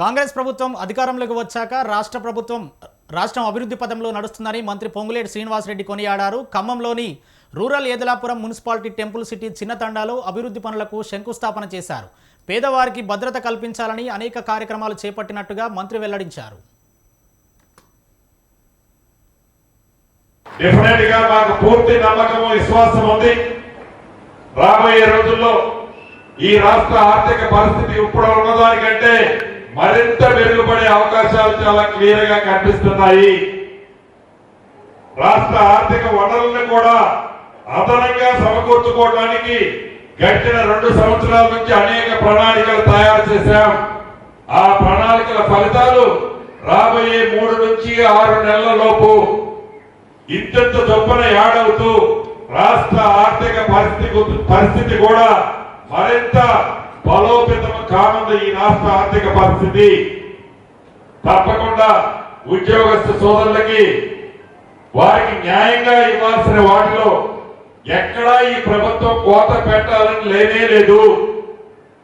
కాంగ్రెస్ ప్రభుత్వం అధికారంలోకి వచ్చాక రాష్ట్ర ప్రభుత్వం రాష్ట్రం అభివృద్ధి పదంలో నడుస్తుందని మంత్రి పొంగులేటి శ్రీనివాసరెడ్డి కొనియాడారు. ఖమ్మంలోని rural Edalapuram municipality temple city చిన్న తండాలో అభివృద్ధి పనులకు శంకుస్థాపన చేశారు. పేదవారికి భద్రత కల్పించాలని అనేక కార్యక్రమాలు చేపట్టినట్టుగా మంత్రి వెల్లడించారు. డెఫినెట్గా మాకు పూర్తి నమ్మకం విశ్వాసం ఉంది. రాబోయే రోజుల్లో ఈ రాష్ట్ర ఆర్థిక పరిస్థితి ఇప్పుడు ఉన్నదానికంటే మరింత మెరుగుపడే అవకాశాలు చాలా క్లియర్గా కనిపిస్తున్నాయి. రాష్ట్ర ఆర్థిక వనరులను కూడా అదనంగా సమకూర్చుకోవడానికి గడిచిన రెండు సంవత్సరాల నుంచి అనేక ప్రణాళికలు తయారు చేశాం. ఆ ప్రణాళికల ఫలితాలు రాబోయే మూడు నుంచి ఆరు నెలల లోపు ఇంతంత చొప్పున యాడవుతూ రాష్ట్ర ఆర్థిక పరిస్థితి పరిస్థితి కూడా మరింత బలోపేతం కానుంది ఈ రాష్ట్ర ఆర్థిక పరిస్థితి. తప్పకుండా ఉద్యోగస్తు సోదరులకి వారికి న్యాయంగా ఇవ్వాల్సిన వాటిలో ఎక్కడా ఈ ప్రభుత్వం కోత పెట్టాలని లేనే లేదు.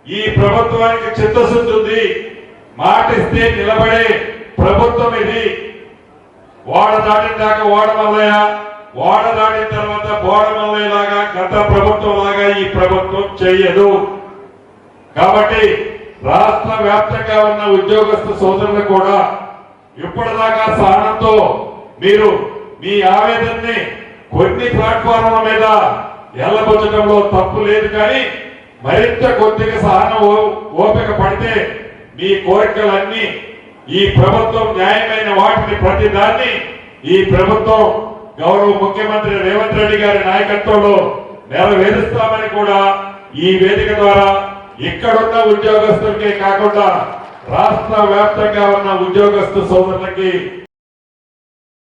ఈ ప్రభుత్వానికి చిత్తశుద్ధి ఉంది. మాటిస్తే నిలబడే ప్రభుత్వం ఇది. వాడ దాటిన దాకా ఓడ మల్లయ్య ఓడ దాటిన తర్వాత బోడ లాగా గత ప్రభుత్వం లాగా ఈ ప్రభుత్వం చెయ్యదు కాబట్టి రాష్ట్ర వ్యాప్తంగా ఉన్న ఉద్యోగస్తు సోదరులు కూడా ఇప్పటిదాకా సహనంతో మీరు మీ ఆవేదనని కొన్ని ప్లాట్ఫామ్ల మీద ఎల్లబొచ్చడంలో తప్పు లేదు కానీ మరింత కొద్దిగా సహనం ఓ- ఓపిక పడితే మీ కోరికలన్నీ ఈ ప్రభుత్వం న్యాయమైన వాటిని ప్రతి దాన్ని ఈ ప్రభుత్వం గౌరవ ముఖ్యమంత్రి రేవంత్ రెడ్డి గారి నాయకత్వంలో నెరవేరుస్తామని కూడా ఈ వేదిక ద్వారా ఇక్కడున్న ఉద్యోగస్తులకే కాకుండా రాష్ట్ర వ్యాప్తంగా ఉన్న ఉద్యోగస్తు సోదరులకి